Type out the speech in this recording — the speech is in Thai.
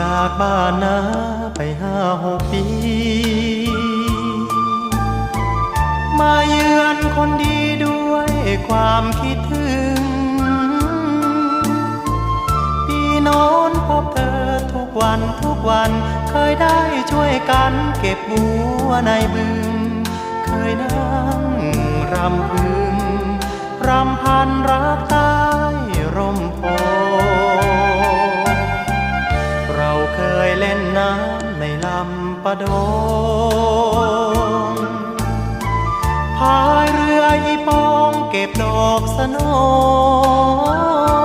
จากบ้านนาไปห้าหกปี มาเยือนคนดีด้วยความคิดถึง ปีโน้นพบเธอทุกวันทุกวันเคยได้ช่วยกันเก็บบัวในบึง เคยนั่งรำพึงรำพันรัก เล่นน้ำในลำปะดงพายเรืออีปองเก็บดอกสนอง